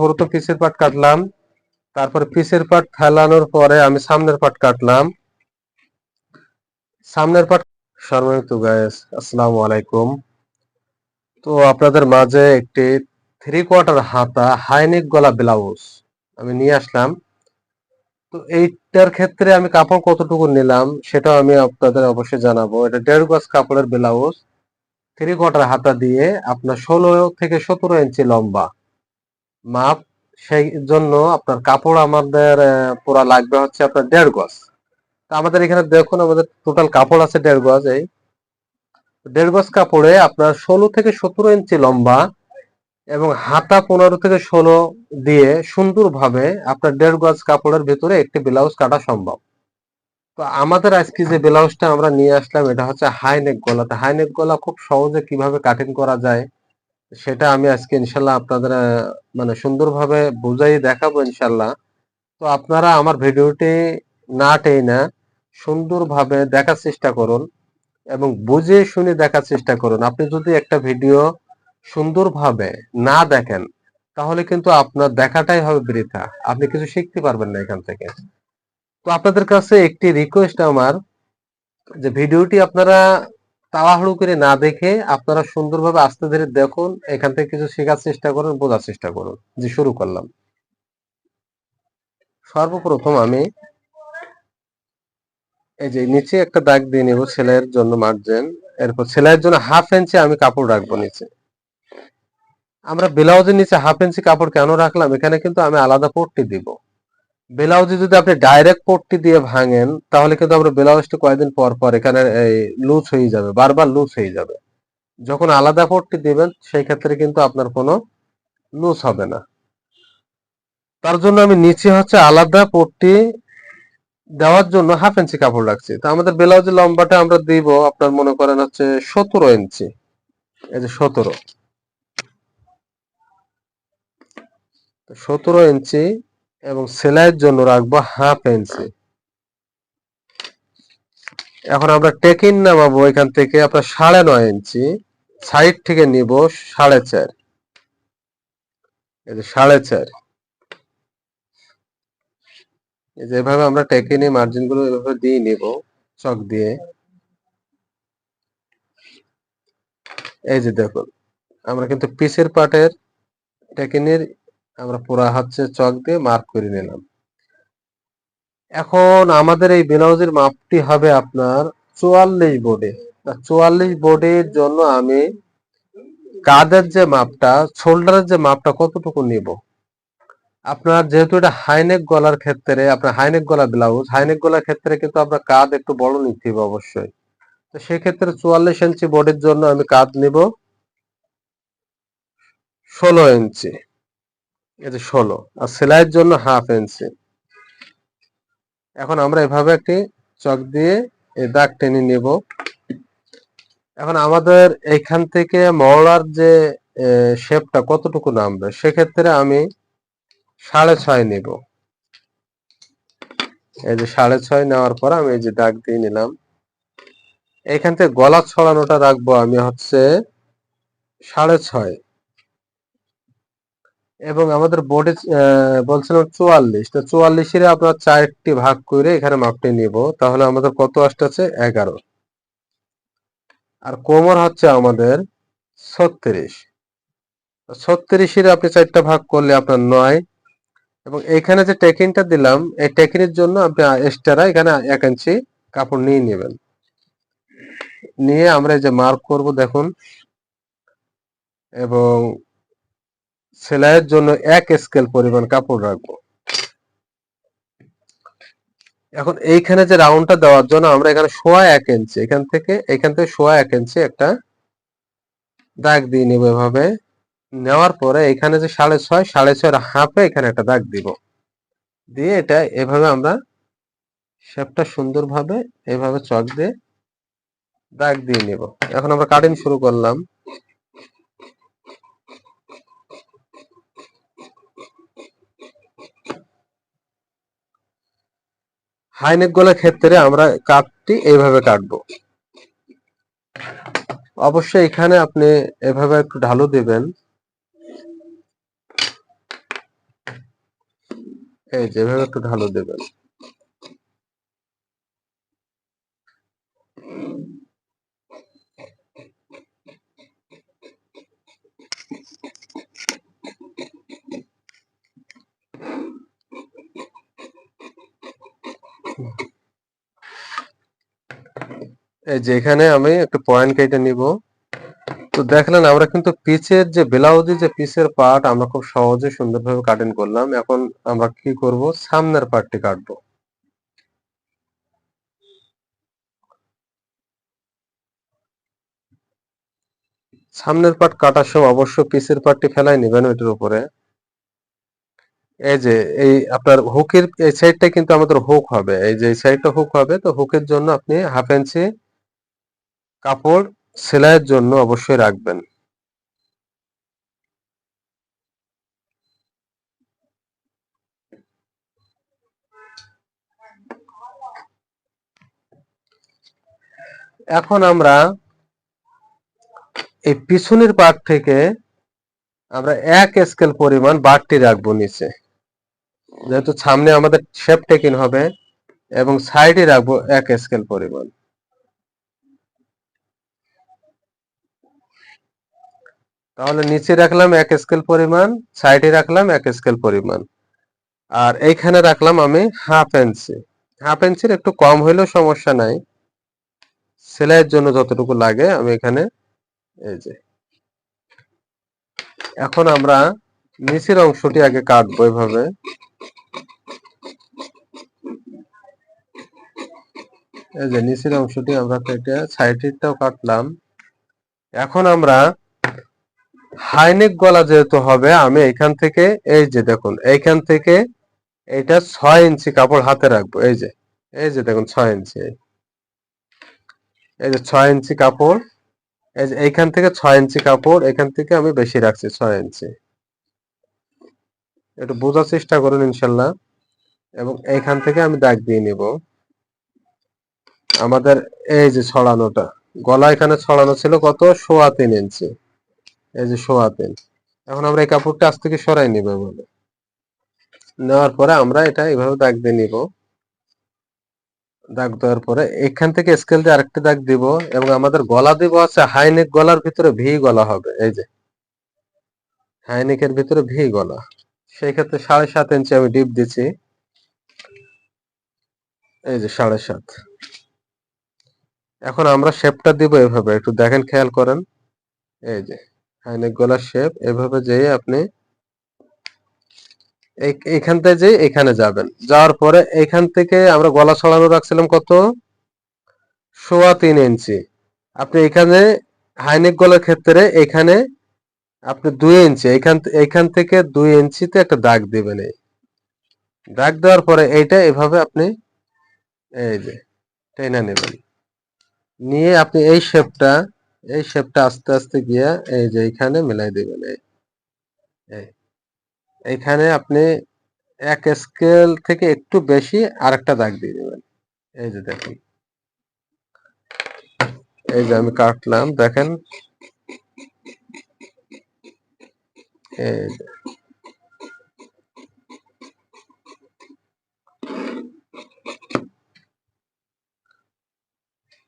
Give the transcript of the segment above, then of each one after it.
প্রথম পিসের পাট কাটলাম, তারপরে পিসের পাট ফেলানোর পরে আমি সামনের পাট কাটলাম। সামনের পাট সম্মানিত গায়েস আসসালামু আলাইকুম। তো আপনাদের মাঝে একটি থ্রি কোয়ার্টার হাতা হাইনেক গলা ব্লাউজ আমি নিয়ে আসলাম। তো এইটার ক্ষেত্রে আমি কাপড় কতটুকু নিলাম সেটাও আমি আপনাদের অবশ্যই জানাব। এটা দেড় গজ কাপড়ের ব্লাউজ থ্রি কোয়ার্টার হাতা দিয়ে আপনার ষোলো থেকে সতেরো ইঞ্চি লম্বা। মাপ, সেই জন্য আপনার কাপড় আমাদের পুরা লাগবে হচ্ছে আপনার দেড় গজ। তা আমাদের এখানে দেখুন, আমাদের টোটাল কাপড় আছে দেড় গজ, এই। দেড় গজ কাপড়ে আপনার ষোলো থেকে সতেরো ইঞ্চি লম্বা এবং হাতা পনেরো থেকে ষোলো দিয়ে সুন্দরভাবে আপনার দেড় গজ কাপড়ের ভিতরে একটি ব্লাউজ কাটা সম্ভব। তো আমাদের আজকে যে ব্লাউজটা আমরা নিয়ে আসলাম, এটা হচ্ছে হাই নেক গলা। তো হাই নেক গলা খুব সহজে কীভাবে কাটিং করা যায় সেটা আমি আজকে ইনশাল্লাহ আপনাদের মানে সুন্দরভাবে বুঝাই দেখাবো ইনশাল্লাহ। তো আপনারা আমার ভিডিওটি না টেনে সুন্দরভাবে দেখার চেষ্টা করুন এবং বুঝে শুনে দেখার চেষ্টা করুন। আপনি যদি একটা ভিডিও সুন্দরভাবে না দেখেন, তাহলে কিন্তু আপনার দেখাটাই হবে বৃথা। আপনি কিছু শিখতে পারবেন না এখান থেকে। তো আপনাদের কাছে একটি রিকোয়েস্ট আমার, যে ভিডিওটি আপনারা তাড়াহুড়ো করে না দেখে আপনারা সুন্দরভাবে আস্তে ধীরে দেখুন, এখান থেকে কিছু শেখার চেষ্টা করুন, বোঝার চেষ্টা করুন। যে শুরু করলাম। সর্বপ্রথম আমি এই যে নিচে একটা দাগ দিয়ে নেব, সেলাইয়ের জন্য মার্জিন এরপর সেলাইয়ের জন্য হাফ ইঞ্চি আমি কাপড় রাখব নিচে। আমরা ব্লাউজের নিচে হাফ ইঞ্চি কাপড় কেন রাখলাম? এখানে কিন্তু আমি আলাদা পট্টি দিব। ব্লাউজে যদি আপনি ডাইরেক্ট পট্টি দিয়ে ভাঙেন, তাহলে কিন্তু আমরা ব্লাউজটা কয়েকদিন পর পর এখানে লুজ হয়ে যাবে, বারবার লুজ হয়ে যাবে। যখন আলাদা পট্টি দিবেন, সেই ক্ষেত্রে কিন্তু আপনার কোনো লুজ হবে না। তার জন্য আমি নিচে হচ্ছে আলাদা পট্টি দেওয়ার জন্য হাফ ইঞ্চি কাপড় রাখছি। তো আমাদের ব্লাউজের লম্বাটা আমরা দিব, আপনার মনে করেন হচ্ছে সতেরো ইঞ্চি এই যে সতেরো। সতেরো ইঞ্চি এবং সেলাইয়ের জন্য রাখব হাফ ইঞ্চি এখন আমরা টেকিন নামাবো এখান থেকে আপনার সাড়ে নয় ইঞ্চি সাইড থেকে নিব সাড়ে চার। এই যে সাড়ে চার। এই যে আমরা টেকিনে মার্জিনগুলো এভাবে দিয়ে নিব চক দিয়ে। এই যে দেখুন, আমরা কিন্তু পিসের পাটের টেকিনের আমরা পুরা হচ্ছে চক দিয়ে মার্ক করে নিলাম। এখন আমাদের এই ব্লাউজের মাপটি হবে আপনার চুয়াল্লিশ বোর্ডে চুয়াল্লিশ বোর্ডের জন্য আমি কাঁধের যে মাপটা শোল্ডারের যে মাপটা কতটুকু নিব? আপনার যেহেতু এটা হাইনেক গলার ক্ষেত্রে, আপনার হাইনেক গলা ব্লাউজ হাইনেক গলার ক্ষেত্রে কিন্তু আপনার কাঁধ একটু বড় নিতে হবে অবশ্যই। তো সেক্ষেত্রে চুয়াল্লিশ ইঞ্চি বোর্ডের জন্য আমি কাঁধ নিব ষোলো ইঞ্চি ষোলো। আর সেলাইয়ের জন্য হাফ ইঞ্চি। এখন আমরা এভাবে একটি চক দিয়ে এই দাগ টেনে নেব। এখন আমাদের এইখান থেকে মহড়ার যে শেপটা কতটুকু নামবে, সেক্ষেত্রে আমি সাড়ে ছয় নেব। এই যে সাড়ে ছয় নেওয়ার পর আমি এই যে দাগ দিয়ে নিলাম। এইখান থেকে গলা ছড়ানোটা রাখব আমি হচ্ছে সাড়ে ছয়। এবং আমাদের বোর্ডে বলছিলাম চুয়াল্লিশ। তো চুয়াল্লিশের আপনার চারটি ভাগ করে এখানে মাপটি নিব। তাহলে আমাদের কত আসতেছে? এগারো। আর কোমর হচ্ছে আমাদের ছত্রিশ। ছত্রিশের আপনি চারটা ভাগ করলে আপনার নয়। এবং এখানে যে টেকিনটা দিলাম, এই টেকিনের জন্য আপনি এক্সট্রা এখানে এক ইঞ্চি কাপড় নিয়ে নেবেন। নিয়ে আমরা এই যে মার্ক করব, দেখুন। এবং সেলাইয়ের জন্য এক স্কেল পরিমাণ কাপড় রাখব। এখন এইখানে যে রাউন্ডটা দেওয়ার জন্য আমরা এখানে সোয়া এক ইঞ্চি এখান থেকে এখান থেকে সোয়া এক ইঞ্চি একটা দাগ দিয়ে নিব এভাবে। নেওয়ার পরে এখানে যে সাড়ে ছয়, সাড়ে ছয়ের হাফে এখানে একটা দাগ দিব। দিয়ে এটা এভাবে আমরা শেপটা সুন্দরভাবে এভাবে চক দিয়ে দাগ দিয়ে নিব। এখন আমরা কাটিং শুরু করলাম। হাইনেক গোলের ক্ষেত্রে আমরা কাপটি এইভাবে কাটবো। অবশ্যই এখানে আপনি এভাবে একটু ঢালু দেবেন। এই যেভাবে একটু ঢালু দেবেন। এই যে এখানে আমি একটা পয়েন্ট কেটে নিব। তো দেখলেন, আমরা কিন্তু পিচের যে ব্লাউজের যে পিচের পার্ট আমরা খুব সহজে সুন্দরভাবে কাটিং করলাম। এখন আমরা কি করব? সামনের পার্টটি কাটবো। সামনের পার্ট কাটার সময় অবশ্য পিসের পার্টটি ফেলাই নেবেন ওইটার উপরে। এই যে, এই আপনার হুকের এই সাইডটা কিন্তু আমাদের হুক হবে। এই যে সাইডটা হুক হবে, তো হুকের জন্য আপনি হাফ ইঞ্চি কাপড় সেলাইয়ের জন্য অবশ্যই রাখবেন। এখন আমরা এই পিছনের পার্ট থেকে আমরা এক স্কেল পরিমাণ বাড়তি রাখব নিচে। যেহেতু সামনে আমাদের শেপ টেকিং হবে এবং সাইডে রাখব এক স্কেল পরিমাণ। তাহলে নিচে রাখলাম এক স্কেল পরিমাণ সাইডে রাখলাম এক স্কেল পরিমাণ। আর এইখানে রাখলাম আমি হাফ ইঞ্চি হাফ ইঞ্চির একটু কম হইলেও সমস্যা নাই। সেলাইয়ের জন্য যতটুকু লাগে আমি এখানে এই যে। এখন আমরা নিচের অংশটি আগে কাটবো এভাবে। এই যে নিচের অংশটি আমরা কেটে সাইডেরটাও কাটলাম। এখন আমরা হাইনেক গলা যেহেতু হবে, আমি এখান থেকে, এই যে দেখুন, এইখান থেকে এইটা ছয় ইঞ্চি কাপড় হাতে রাখব, এই যে এই যে দেখুন, ছয় ইঞ্চি, এই যে ছয় ইঞ্চি কাপড়, এই যে এইখান থেকে ছয় ইঞ্চি কাপড়, এখান থেকে আমি বেশি রাখছি ছয় ইঞ্চি। একটু বোঝার চেষ্টা করুন, ইনশাল্লাহ। এবং এইখান থেকে আমি দাগ দিয়ে নিব। আমাদের এই যে ছড়ানোটা, গলা এখানে ছড়ানো ছিল কত? সোয়া তিন ইঞ্চি। এই যে সোয়া তিন এখন আমরা এই কাপড়টা আজ থেকে সরাই নিব এভাবে। নেওয়ার পরে আমরা এটা এভাবে দাগ দিয়ে নিব। দাগ দেওয়ার পরে এখান থেকে স্কেল দিয়ে আরেকটা দাগ দিব এবং আমাদের গলা দিব আছে হাইনেক গলার ভিতরে ভি গলা হবে, এই যে। হাইনেকের ভিতরে ভি গলা। সেই ক্ষেত্রে সাড়ে সাত ইঞ্চি আমি ডিপ দিচ্ছি। এই যে সাড়ে সাত। এখন আমরা শেপটা দিব এভাবে, একটু দেখেন, খেয়াল করেন। এই যে। হাইনেক গলার শেপ এভাবে যেয়ে আপনি এইখান থেকে যে এখানে যাবেন। যাওয়ার পরে এখান থেকে আমরা গলা ছড়ানো রাখছিলাম কত? সোয়া তিন ইঞ্চি। আপনি এখানে হাইনেক গলার ক্ষেত্রে এখানে আপনি দুই ইঞ্চি, এখান এখান থেকে দুই ইঞ্চিতে একটা দাগ দিবেন এই। দাগ দেওয়ার পরে এইটা এভাবে আপনি এই যে টেনে নেবেন। নিয়ে আপনি এই শেপটা এই শেপটা আস্তে আস্তে গিয়া এই যে এইখানে মিলাই দিবেন, এই এইখানে আপনি এক স্কেল থেকে একটু বেশি আরেকটা দাগ দিয়ে দেবেন। এই যে দেখুন। এই যে আমি কাটলাম, দেখেন।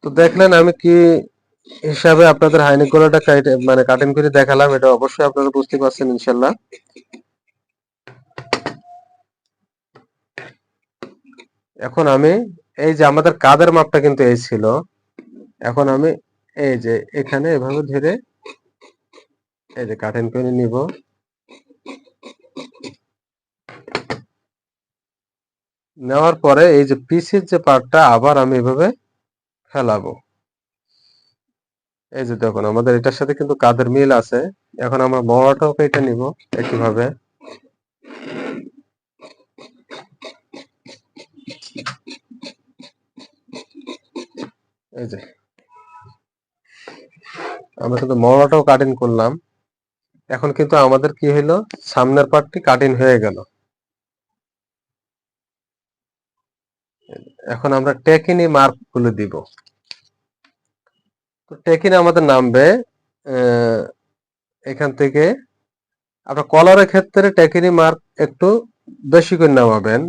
তো দেখলেন আমি কি হিসাবে আপনাদের হাইনিক গোলাটা মানে কাটিং করে দেখালাম, এটা অবশ্যই আপনারা বুঝতে পারছেন ইনশাল্লাহ। এখন আমি, এই যে আমাদের কাদের মাপটা কিন্তু এই ছিল, এখন আমি এই যে এখানে এভাবে ধরে এই যে কাটেন করে নিব। নেওয়ার পরে এই যে পিসের যে পার্টটা আবার আমি এভাবে ফেলাবো। এই যে দেখুন, আমাদের এটার সাথে কিন্তু কাদের মিল আছে? এখন আমরা বড়টাও কেটে নিব একইভাবে। এই যে। আমরা কিন্তু মরাটাও কাটিং করলাম। এখন কিন্তু আমাদের কি হইল? সামনের পার্টটি কাটিং হয়ে গেল। এখন আমরা টেকিনি মার্কগুলো দিব। টেকিনি আমাদের নামবে এখান থেকে আপনার কলারের ক্ষেত্রে টেকিনি মার্ক একটু বেশি করে নামাবেন।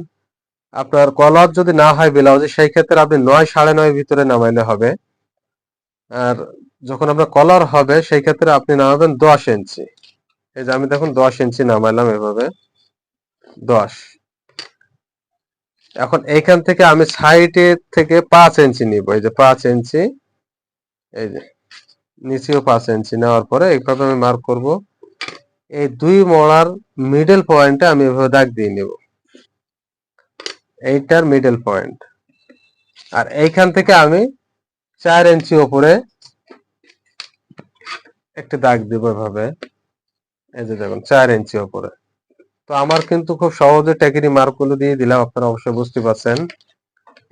আপনার কলার যদি না হয় ব্লাউজে, সেই ক্ষেত্রে আপনি নয় সাড়ে নয় ভিতরে নামাইলে হবে। আর যখন আপনার কলার হবে, সেই ক্ষেত্রে আপনি নামাবেন দশ ইঞ্চি। এই যে আমি দেখুন দশ ইঞ্চি নামাইলাম এভাবে। দশ। এখন এইখান থেকে আমি সাইডে থেকে পাঁচ ইঞ্চি নিব। এই যে পাঁচ ইঞ্চি। এই যে, নিচেও পাঁচ ইঞ্চি নেওয়ার পরে এইভাবে আমি মার্ক করব। এই দুই মলার মিডল পয়েন্টে আমি এভাবে দাগ দিয়ে নেব। এইটার মিডল পয়েন্ট আর এইখান থেকে আমি চার ইঞ্চি উপরে একটা দাগ দিব এভাবে। এই যে দেখুন, চার ইঞ্চি ওপরে। তো আমার কিন্তু খুব সহজে টেকিনি মার্কগুলো দিয়ে দিলাম, আপনারা অবশ্যই বুঝতে পারছেন।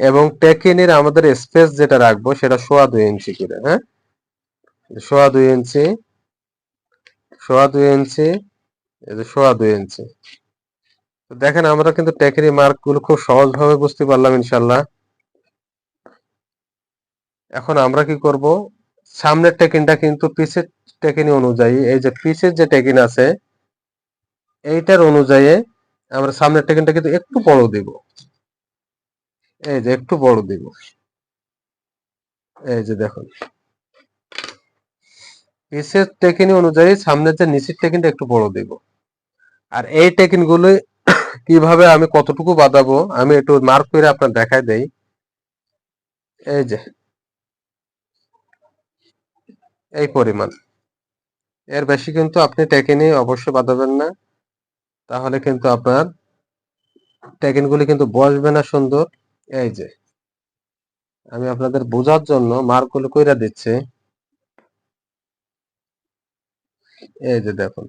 এবং টেকিনির আমাদের স্পেস যেটা রাখব, সেটা সোয়া দুই ইঞ্চি করে হ্যাঁ? সোয়া দুই ইঞ্চি, সোয়া দুই ইঞ্চি সোয়া দুই ইঞ্চি। দেখেন, আমরা কিন্তু টেকিনি মার্কগুলো খুব সহজভাবে বুঝতে পারলাম ইনশাল্লাহ এখন আমরা কি করব? সামনের টেকিনটা কিন্তু পিছের টেকিনি অনুযায়ী, এই যে পিছের যে টেকিন আছে, এইটার অনুযায়ী আমরা সামনের টেকিনটা কিন্তু একটু বড় দিব। এই যে একটু বড় দিব। এই যে দেখুন। পিছের টেকিনি অনুযায়ী সামনের যে নিচের টেকিনটা একটু বড় দিব। আর এই টেকিনগুলো কীভাবে আমি কতটুকু বাঁধাবো, আমি একটু মার্ক করে আপনার দেখাই দেই। এই যে। এই পরিমাণ। এর বেশি কিন্তু আপনি টেকিনি অবশ্যই বাঁধাবেন না। তাহলে কিন্তু আপনার টেকিন গুলি কিন্তু বসবে না সুন্দর। এই যে, আমি আপনাদের বোঝার জন্য মার্কগুলো কইরা দিচ্ছি। এই যে দেখুন,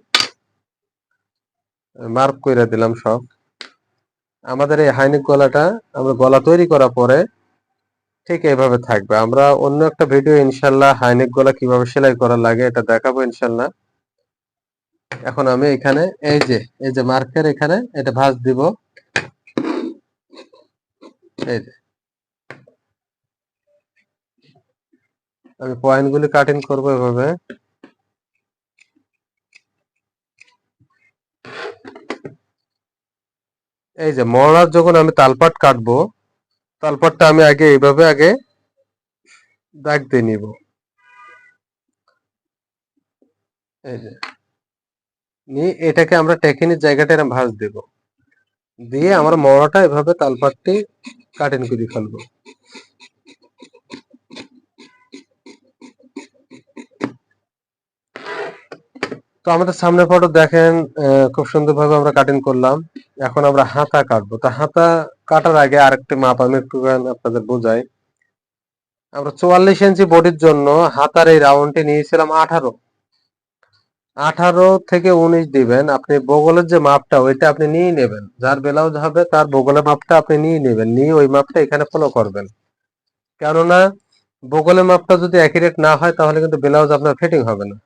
মার্ক কইরা দিলাম সব। আমাদের এই হাইনিক গলাটা আমরা গলা তৈরি করার পরে ঠিক এইভাবে থাকবে। আমরা অন্য একটা ভিডিও ইনশাল্লাহ হাইনেক গলা কীভাবে সেলাই করা লাগে এটা দেখাবো ইনশাল্লাহ। এখন আমি এখানে, এই যে এই যে মার্কের এখানে এটা ভাঁজ দিব। এই যে। আমি পয়েন্ট গুলি কাটিং করব এভাবে। এই যে মরার যখন আমি তালপাট কাটবো, তালপাটটা আমি আগে এইভাবে আগে দাগ দিয়ে নিব। এই যে। নিয়ে এটাকে আমরা টেকিনির জায়গাটা এরকম ভাঁজ দেব। দিয়ে আমরা মরাটা এভাবে তালপাটটি কাটিং করে ফেলব। তো আমাদের সামনে ফটো দেখেন খুব সুন্দরভাবে আমরা কাটিং করলাম। এখন আমরা হাতা কাটবো। তা হাতা কাটার আগে আরেকটি মাপ আমি একটু আপনাদের বোঝাই। আমরা চুয়াল্লিশ ইঞ্চি বডির জন্য হাতার এই রাউন্ডটি নিয়েছিলাম আঠারো। আঠারো থেকে উনিশ দিবেন। আপনি বগলের যে মাপটা, ওইটা আপনি নিয়ে নেবেন। যার ব্লাউজ হবে, তার বগলের মাপটা আপনি নিয়ে নেবেন। নিয়ে ওই মাপটা এখানে ফলো করবেন। কেননা বগলের মাপটা যদি অ্যাকিউরেট না হয়, তাহলে কিন্তু ব্লাউজ আপনার ফিটিং হবে না।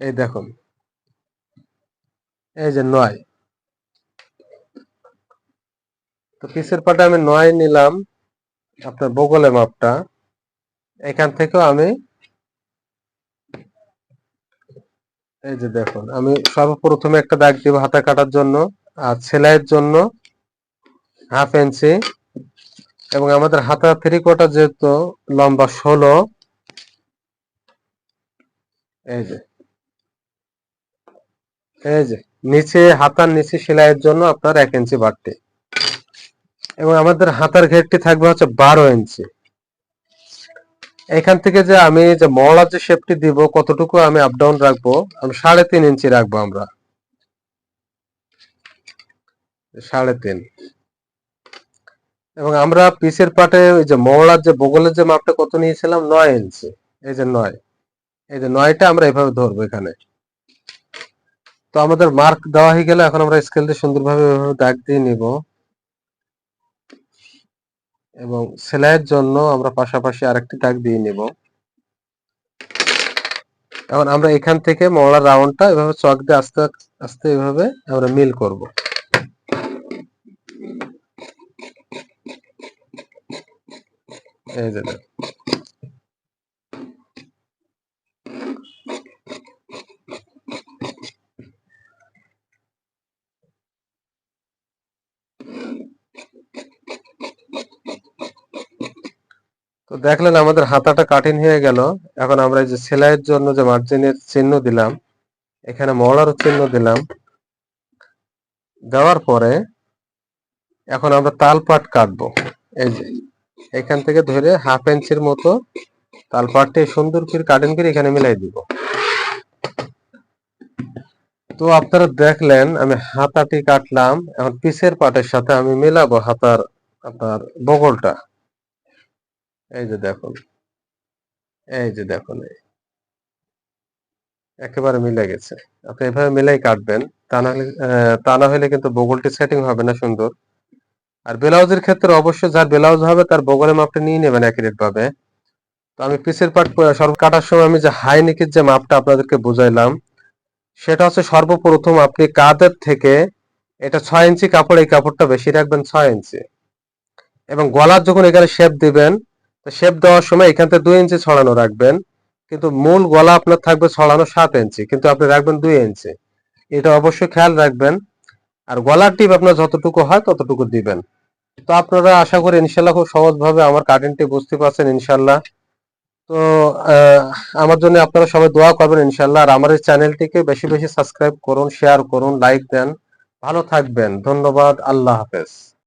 এই দেখুন। এই যে নয়। তো পিসের পাটা আমি নয় নিলাম, আপনার বগলের মাপটা। এখান থেকেও আমি এই যে দেখুন, আমি সর্বপ্রথমে একটা দাগ দিব হাতা কাটার জন্য আর সেলাইয়ের জন্য হাফ ইঞ্চি এবং আমাদের হাতা থ্রি কোটা যেহেতু লম্বা ষোলো, এই যে এই যে, নিচে হাতার নিচে সেলাইয়ের জন্য আপনার এক ইঞ্চি বাড়তি এবং আমাদের হাতার ঘেরটি থাকবে হচ্ছে বারো ইঞ্চি। এখান থেকে যে আমি যে মলার যে শেপটি দিব, কতটুকু আমি আপ ডাউন রাখব? আমি সাড়ে তিন ইঞ্চি রাখব আমরা। সাড়ে তিন। এবং আমরা পিসের পাটে ওই যে মলার যে বগলের যে মাপটা কত নিয়েছিলাম? নয় ইঞ্চি। এই যে নয়। এই যে নয়টা আমরা এভাবে ধরবো এখানে। তো আমাদের মার্ক দেওয়া হয়ে গেলে এখন আমরা স্কেল দিয়ে সুন্দরভাবে দাগ দিয়ে নিব। এবং সেলাইয়ের জন্য আমরা পাশাপাশি আরেকটি দাগ দিয়ে নেব। এখন আমরা এখান থেকে মলার রাউন্ডটা এভাবে চক দিয়ে আস্তে আস্তে এভাবে আমরা মিল করব। এই যে তো দেখলেন আমাদের হাতাটা কাঠিন হয়ে গেল। এখন আমরা যে সেলাইয়ের জন্য যে মার্জিনের চিহ্ন দিলাম, এখানে মলার চিহ্ন দিলাম। দেওয়ার পরে এখন আমরা তাল পাট কাটবো। এই যে এখান থেকে ধরে হাফ ইঞ্চির মতো তাল পাটটা সুন্দর করে কাটিং করে এখানে মিলাই দিব। তো আপনারা দেখলেন, আমি হাতাটি কাটলাম, এখন পিসের পাটের সাথে আমি মেলাবো হাতার, আপনার বগলটা। এই যে দেখুন এই যে দেখুন। একেবারে মিলে গেছে। আপনি এভাবে মিলাই কাটবেন, তা না হলে কিন্তু বগলটি সেটিং হবে না সুন্দর। আর ব্লাউজের ক্ষেত্রে অবশ্যই যার ব্লাউজ হবে তার বগলের মাপটা নিয়ে নেবেন অ্যাকুরেট ভাবে তো আমি পিসের পাট সর্ব, কাটার সময় আমি যে হাই নেকের যে মাপটা আপনাদেরকে বুঝাইলাম, সেটা হচ্ছে সর্বপ্রথম আপনি কাঁধের থেকে এটা ছয় ইঞ্চি কাপড়, এই কাপড়টা বেশি রাখবেন ছয় ইঞ্চি। এবং গলার যখন এখানে শেপ দিবেন শেপ দেওয়ার সময় এখান থেকে দুই ইঞ্চি ছড়ানো রাখবেন। কিন্তু মূল গলা আপনার থাকবে ছড়ানো সাত ইঞ্চি কিন্তু আপনি রাখবেন দুই ইঞ্চি এটা অবশ্যই খেয়াল রাখবেন। আর গলার টিপ আপনার যতটুকু হয় ততটুকু দিবেন। তো আপনারা আশা করি ইনশাল্লাহ খুব সহজভাবে আমার কাটিংটি বুঝতে পারছেন ইনশাল্লাহ। তো আমার জন্য আপনারা সবাই দোয়া করবেন ইনশাল্লাহ। আর আমার এই চ্যানেলটিকে বেশি বেশি সাবস্ক্রাইব করুন শেয়ার করুন লাইক দেন। ভালো থাকবেন। ধন্যবাদ। আল্লাহ হাফেজ।